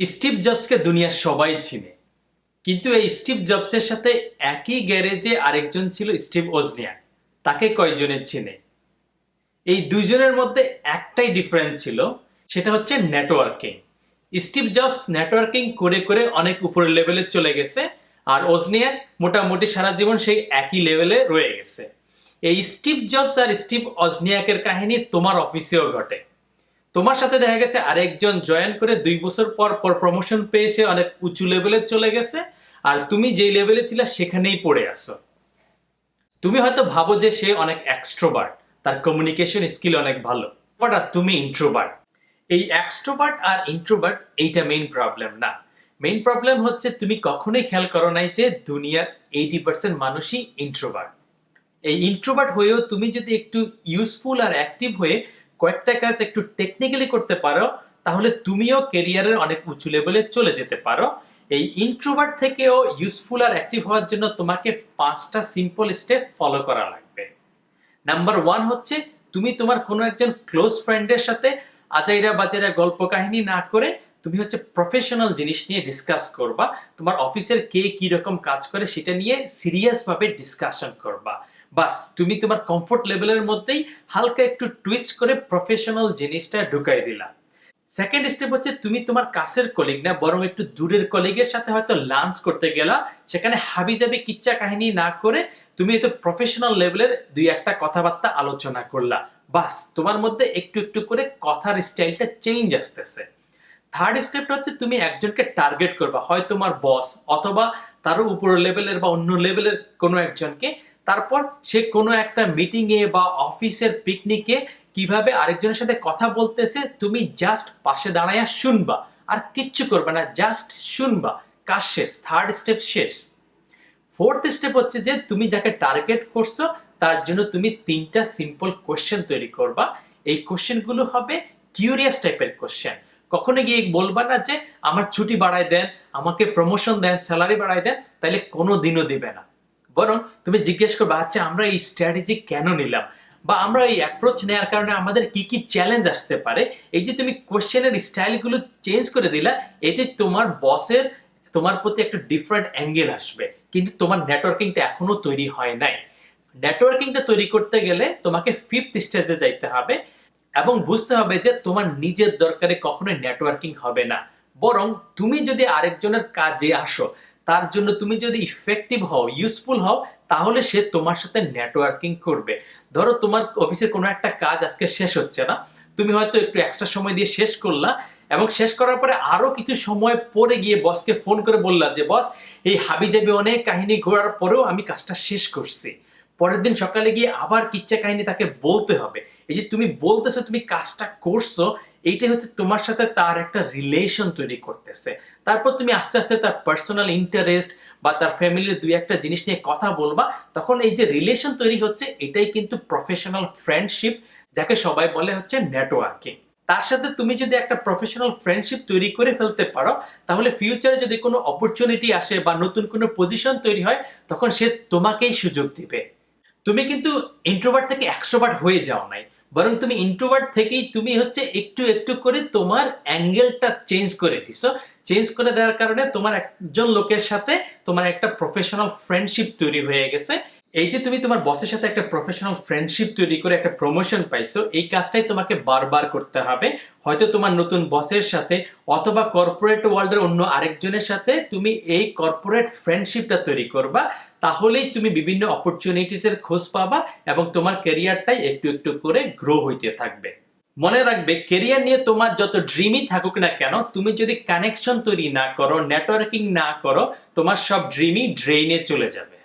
Steve জবসকে দুনিয়ার সবাই চিনে। কিন্তু এই স্টিভ জবসের সাথে একই গ্যারেজে আরেকজন ছিল স্টিভ ওজনিয়া তাকে কয়জনের চিনে? এই দুইজনের মধ্যে একটাই ডিফারেন্স ছিল, সেটা হচ্ছে নেটওয়ার্কিং স্টিভ জবস নেটওয়ার্কিং করে করে অনেক উপরের লেভেলে চলে গেছে, আর ওজনিয়াক মোটামুটি সারা জীবন সেই একই লেভেলে রয়ে গেছে। এই স্টিভ জবস আর স্টিভ অজনিয়াকের কাহিনী তোমার অফিসেও ঘটে। তোমার সাথে দেখা গেছে আরেকজন জয়েন করে দুই বছর পর পর প্রমোশন পেয়েছে অনেক উঁচু লেভেলে চলে গেছে। আর তুমি যেই লেভেলে ছিলে, সেখানেই পড়ে আসো তুমি হয়তো ভাবো যে সে অনেক এক্সট্রোবার্ট তার কমিউনিকেশন স্কিল অনেক ভালো। বাট আর তুমি ইন্ট্রোবার্ট এই এক্সট্রোবার্ট আর ইন্ট্রোবার্ট এইটা মেইন প্রবলেম না। মেইন প্রবলেম হচ্ছে তুমি কখনোই খেয়াল করো নাই যে দুনিয়ার এইটি পার্সেন্ট মানুষই ইন্ট্রোবার্ট এই ইন্ট্রোবার্ট হয়েও তুমি যদি একটু ইউজফুল আর অ্যাক্টিভ হয়ে কয়েকটা কাজ একটু টেকনিক্যালি করতে পারো, তাহলে তুমিও কেরিয়ারের অনেক উঁচু লেভেলে চলে যেতে পারো। এই ইন্ট্রোভার্ট থেকেও ইউজফুল আর অ্যাক্টিভ হওয়ার জন্য তোমাকে পাঁচটা সিম্পল স্টেপ ফলো করা লাগবে। নাম্বার ওয়ান হচ্ছে, তুমি তোমার কোনো একজন ক্লোজ ফ্রেন্ডের সাথে আজাইরা বাজাইরা গল্প কাহিনী না করে তুমি হচ্ছে প্রফেশনাল জিনিস নিয়ে ডিসকাস করবা। তোমার অফিসের কে কি রকম কাজ করে সেটা নিয়ে সিরিয়াসভাবে ডিসকাশন করবা। বাস, তুমি তোমার কমফোর্ট লেভেলের মধ্যেই হালকা একটু টুইস্ট করে প্রফেশনাল জিনিসটা ঢুকাই দিলা। সেকেন্ড স্টেপ হচ্ছে তুমি তোমার কাছের কলিগ না, বরং একটু দূরের কলিগের সাথে হয়তো লাঞ্চ করতে গেলা, সেখানে হাবি যাবি কিচ্ছা কাহিনী না করে তুমি হয়তো প্রফেশনাল লেভেলের দুই একটা কথাবার্তা আলোচনা করলা। বাস, তোমার মধ্যে একটু একটু করে কথার স্টাইলটা চেঞ্জ আসতেছে। থার্ড স্টেপটা হচ্ছে তুমি একজনকে টার্গেট করবা, হয় তোমার বস অথবা তারও উপর লেভেলের বা অন্য লেভেলের কোনো একজনকে তারপর সে কোনো একটা মিটিংয়ে বা অফিসের পিকনিকে কীভাবে আরেকজনের সাথে কথা বলতেছে, তুমি জাস্ট পাশে দাঁড়াইয়া শুনবা। আর কিচ্ছু করবে না জাস্ট শুনবা। কাজ শেষ থার্ড স্টেপ শেষ। ফোর্থ স্টেপ হচ্ছে যে তুমি যাকে টার্গেট করছ, তার জন্য তুমি তিনটা সিম্পল কোশ্চেন তৈরি করবা। এই কোশ্চেনগুলো হবে কিউরিয়াস টাইপের কোশ্চেন কখনো গিয়ে বলবা না যে, আমার ছুটি বাড়ায় দেন, আমাকে প্রমোশন দেন স্যালারি বাড়ায় দেন তাহলে কোনো দিনও দিবে না। বরং তুমি জিজ্ঞেস করবে আচ্ছা আমরা এই স্ট্র্যাটেজি কেন নিলাম? বা আমরা এই অ্যাপ্রোচ নেওয়ার কারণে আমাদের কি কি চ্যালেঞ্জ আসতে পারে? এই যে তুমি কোশ্চেনের স্টাইলগুলো চেঞ্জ করে দিলা, এতে তোমার বসের তোমার প্রতি একটা ডিফারেন্ট অ্যাঙ্গেল আসবে। কিন্তু তোমার নেটওয়ার্কিংটা এখনও তৈরি হয় নাই। নেটওয়ার্কিংটা তৈরি করতে গেলে তোমাকে ফিফথ স্টেজে যাইতে হবে এবং বুঝতে হবে যে তোমার নিজের দরকারে কখনোই নেটওয়ার্কিং হবে না। বরং তুমি যদি আরেকজনের কাজে আসো তার জন্য তুমি যদি ইফেক্টিভ হও ইউজফুল হও, তাহলে সে তোমার সাথে নেটওয়ার্কিং করবে। ধরো তোমার অফিসের কোনো একটা কাজ আজকে শেষ হচ্ছে না, তুমি হয়তো একটু এক্সট্রা সময় দিয়ে শেষ করলা এবং শেষ করার পরে আরও কিছু সময় পরে গিয়ে বসকে ফোন করে বললা যে বস এই হাবি যাবি অনেক কাহিনী ঘোরার পরেও আমি কাজটা শেষ করছি। পরের দিন সকালে গিয়ে আবার কিচ্ছা কাহিনী তাকে বলতে হবে। এই যে তুমি বলতেছো, তুমি কাজটা করছ এইটাই হচ্ছে তোমার সাথে তার একটা রিলেশন তৈরি করতেছে। তারপর তুমি আস্তে আস্তে তার পার্সোনাল ইন্টারেস্ট বা তার ফ্যামিলির দুই একটা জিনিস নিয়ে কথা বলবা, তখন এই যে রিলেশন তৈরি হচ্ছে, এটাই কিন্তু প্রফেশনাল ফ্রেন্ডশিপ যাকে সবাই বলে হচ্ছে নেটওয়ার্কিং তার সাথে তুমি যদি একটা প্রফেশনাল ফ্রেন্ডশিপ তৈরি করে ফেলতে পারো, তাহলে ফিউচারে যদি কোনো অপরচুনিটি আসে বা নতুন কোনো পজিশন তৈরি হয়, তখন সে তোমাকেই সুযোগ দিবে। তুমি কিন্তু ইন্ট্রোভার্ট থেকে এক্সট্রোভার্ট হয়ে যাও নাই। বরং তুমি ইন্ট্রোভার্ট থেকেই তুমি হচ্ছে একটু একটু করে তোমার অ্যাঙ্গেলটা চেঞ্জ করে দিস। চেঞ্জ করে দেওয়ার কারণে তোমার একজন লোকের সাথে তোমার একটা প্রফেশনাল ফ্রেন্ডশিপ তৈরি হয়ে গেছে। এই যে তুমি তোমার বসের সাথে একটা প্রফেশনাল ফ্রেন্ডশিপ তৈরি করে একটা প্রমোশন পাইছো, এই কাজটাই তোমাকে বারবার করতে হবে। হয়তো তোমার নতুন বসের সাথে অথবা কর্পোরেট ওয়ার্ল্ডের অন্য আরেকজনের সাথে তুমি এই কর্পোরেট ফ্রেন্ডশিপটা তৈরি করবা, তাহলেই তুমি বিভিন্ন অপরচুনিটিসের খোঁজ পাবা এবং তোমার ক্যারিয়ারটাই একটু একটু করে গ্রো হইতে থাকবে। মনে রাখবে কেরিয়ার নিয়ে তোমার যত ড্রিমই থাকুক না কেন, তুমি যদি কানেকশন তৈরি না করো নেটওয়ার্কিং না করো, তোমার সব ড্রিমই ড্রেইনে চলে যাবে।